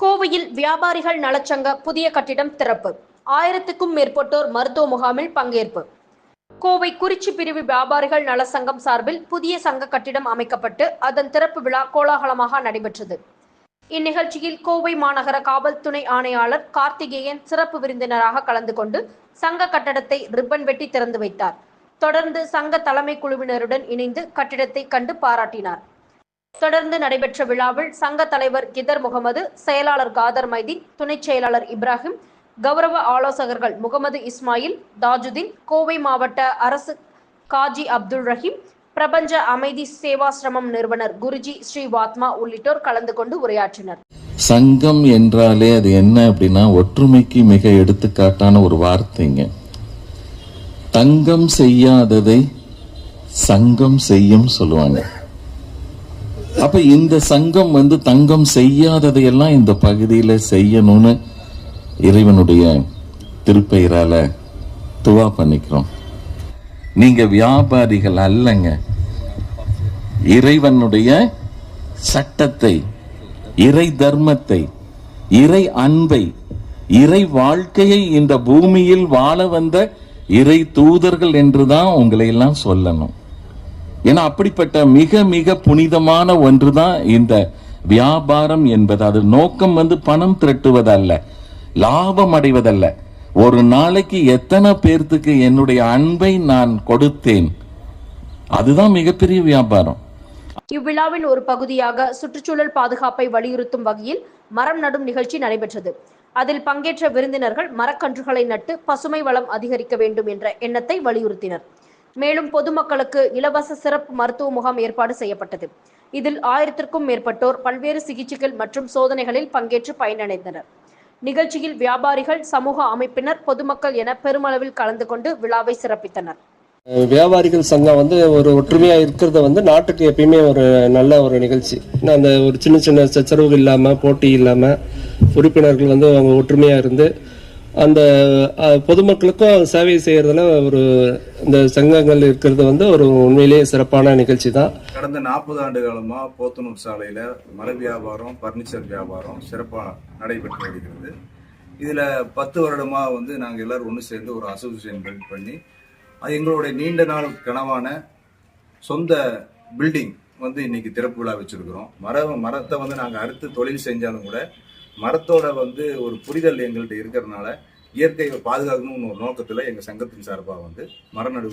கோவையில் வியாபாரிகள் நலச்சங்க புதிய கட்டிடம் திறப்பு. ஆயிரத்துக்கும் மேற்பட்டோர் மருத்துவ முகாமில் பங்கேற்பு. கோவை குறிச்சி பிரிவு வியாபாரிகள் நல சங்கம் சார்பில் புதிய சங்க கட்டிடம் அமைக்கப்பட்டு அதன் திறப்பு விழா கோலாகலமாக நடைபெற்றது. இந்நிகழ்ச்சியில் கோவை மாநகர காவல் துணை ஆணையாளர் கார்த்திகேயன் சிறப்பு விருந்தினராக கலந்து கொண்டு சங்க கட்டடத்தை ரிப்பன் வெட்டி திறந்து வைத்தார். தொடர்ந்து சங்க தலைமை குழுவினருடன் இணைந்து கட்டிடத்தை கண்டு பாராட்டினார். தொடர்ந்து நடைபெற்ற விழாவில் சங்க தலைவர் கிதர் முகமது செயலாளர் காதர் மைதீன் துணைச் செயலாளர் இப்ராஹிம் கௌரவ ஆலோசகர்கள் முகமது இஸ்மாயில் தாஜுதீன் கோவை மாவட்ட அரசு காஜி அப்துல் ரஹீம் பிரபஞ்ச அமைதி சேவாசிரமம் நிறுவனர் குருஜி ஸ்ரீவாத்மா உள்ளிட்டோர் கலந்து கொண்டு உரையாற்றினர். சங்கம் என்றாலே அது என்ன அப்படின்னா ஒற்றுமைக்கு மிக எடுத்துக்காட்டான ஒரு வார்த்தைங்க. தங்கம் செய்யாததை சங்கம் செய்யும் சொல்லுவாங்க. அப்ப இந்த சங்கம் வந்து தங்கம் செய்யாததையெல்லாம் இந்த பகுதியில செய்யணும்னு இறைவனுடைய திருப்பெயரால துவா பண்ணிக்கிறோம். நீங்க வியாபாரிகள் அல்லங்க. இறைவனுடைய சட்டத்தை இறை தர்மத்தை இறை அன்பை இறை வாழ்க்கையை இந்த பூமியில் வாழ வந்த இறை தூதர்கள் என்றுதான் உங்களை எல்லாம் சொல்லணும். ஏன்னா அப்படிப்பட்ட மிக மிக புனிதமான ஒன்றுதான் இந்த வியாபாரம் என்பது. அது நோக்கம் வந்து பணம் திரட்டுவதல்ல லாபம் அடைவதல்ல. ஒரு நாளைக்கு எத்தனை பேர்த்துக்கு என்னுடைய அன்பை நான் கொடுத்தேன்? அதுதான் மிகப்பெரிய வியாபாரம். இவ்விழாவின் ஒரு பகுதியாக சுற்றுச்சூழல் பாதுகாப்பை வலியுறுத்தும் வகையில் மரம் நடும் நிகழ்ச்சி நடைபெற்றது. அதில் பங்கேற்ற விருந்தினர்கள் மரக்கன்றுகளை நட்டு பசுமை வளம் அதிகரிக்க வேண்டும் என்ற எண்ணத்தை வலியுறுத்தினர். மேலும் பொதுமக்களுக்கு இலவச சிறப்பு மருத்துவ முகாம் ஏற்பாடு செய்யப்பட்டது. இதில் ஆயிரத்திற்கும் மேற்பட்டோர் பல்வேறு சிகிச்சைகள் மற்றும் சோதனைகளில் பங்கேற்று பயனடைந்தனர். நிகழ்ச்சியில் வியாபாரிகள் சமூக அமைப்பினர் பொதுமக்கள் என பெருமளவில் கலந்து கொண்டு விழாவை சிறப்பித்தனர். வியாபாரிகள் சங்கம் வந்து ஒரு ஒற்றுமையா இருக்கிறது வந்து நாட்டுக்கு எப்பயுமே ஒரு நல்ல ஒரு நிகழ்ச்சி. ஏன்னா அந்த ஒரு சின்ன சின்ன சச்சரவுகள் இல்லாம போட்டி இல்லாம உறுப்பினர்கள் வந்து அவங்க ஒற்றுமையா இருந்து அந்த பொதுமக்களுக்கும் சேவை செய்யறதுல ஒரு இந்த சங்கங்கள் இருக்கிறது வந்து ஒரு உண்மையிலேயே சிறப்பான நிகழ்ச்சி தான் கடந்த நாற்பது ஆண்டு காலமாக போத்தனூர் சாலையில் மர வியாபாரம் பர்னிச்சர் வியாபாரம் சிறப்பாக நடைபெற்று வருகிறது. இதில் பத்து வருடமாக வந்து நாங்கள் எல்லோரும் ஒன்று சேர்ந்து ஒரு அசோசியேஷன் பில்ட் பண்ணி அது எங்களுடைய நீண்ட நாள் கனவான சொந்த பில்டிங் வந்து இன்னைக்கு திறப்பு விழா வச்சிருக்கிறோம். மர மரத்தை வந்து நாங்கள் அறுத்து தொழில் செஞ்சாலும் கூட மரத்தோட வந்து ஒரு புரிதல் எங்கள்கிட்ட இருக்கிறதுனால இயற்கையை பாதுகாக்கணும்னு ஒரு நோக்கத்தில் எங்கள் சங்கத்தின் சார்பாக வந்து மர நடு